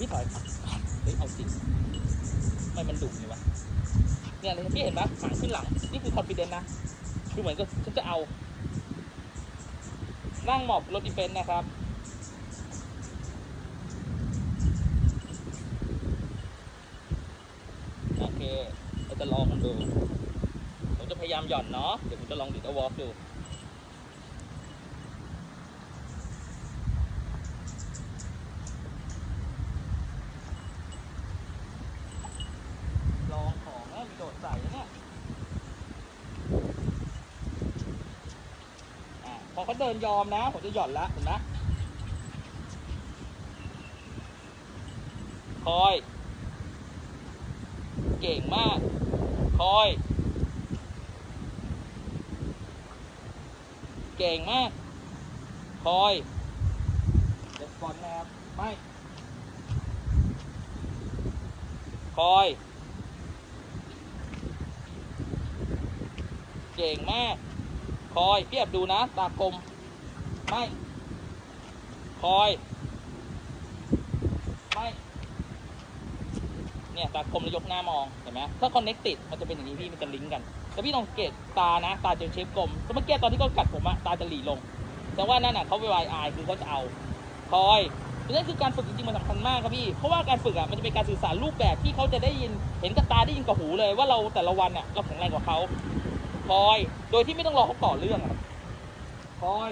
พี่ถอยเฮ้ยเอาจริงไม่มันดุนี่วะเนี่ยเลยพี่เห็นปะหางขึ้นหลังนี่คือคอนฟิเดนนะคือเหมือนกับฉันจะเอา นั่งหมอบรถอีเฟนต์นะครับโอเคเราจะลองกันดู ผมจะพยายามหย่อนเนาะเดี๋ยวผมจะลองดิดเอาวอล์กดู ลองของนะมีโดดใส่นะเนี่ยอะพอ เขาเดินยอมนะ ผมจะหย่อนละเห็นไหมคอย เก่งมาก คอย เก่งมาก คอยเด็กบอลนะครับ ไม่ คอย เก่งมาก คอยพี่แอบดูนะ ตากลม ไม่ คอย ไม่ เนี่ย ตากลมแล้วยกหน้ามอง เห็นไหมถ้าคอนเน c ติดมันจะเป็นอย่างนี้พี่ มันจะลิงก์กัน แต่พี่ลองสังเกตตานะ ตาจะเชฟกลมแต่เมื่อกี้ตอนที่เขากัดผมอะตาจะหลีลง แต่ว่านั่นน่ะเขาไปวายอายคือเขาจะเอา คอยนั่นคือการฝึกจริงๆมันสำคัญมากครับพี่ เพราะว่าการฝึกอะมันจะเป็นการสื่อสารรูปแบบที่เขาจะได้ยิน เห็นกับตาได้ยินกับหูเลยว่าเราแต่ละวันอะเราแข็งแรงกว่าเขา คอย โดยที่ไม่ต้องรอเขาต่อเรื่องอะคอย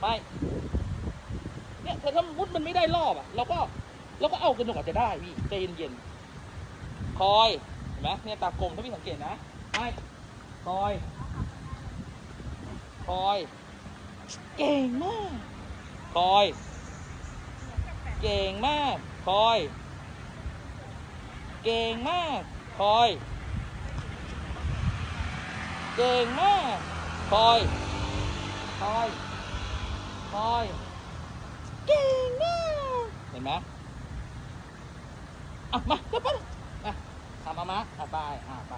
ไม่เนี่ยแต่ถ้ามุดมันไม่ได้รอบอะเราก็เราก็เอากันจนกว่าจะได้พี่ใจเย็นๆคอยเห็นไหมเนี่ยตากลมถ้าพี่สังเกตนะไม่คอยคอย เก่งมากคอย เก่งมากคอย เก่งมากคอย ก่งมากคอยคอยคอยเก่งมากเห็นไหมอะมาไปไปมาทำมามาอะไปอะไป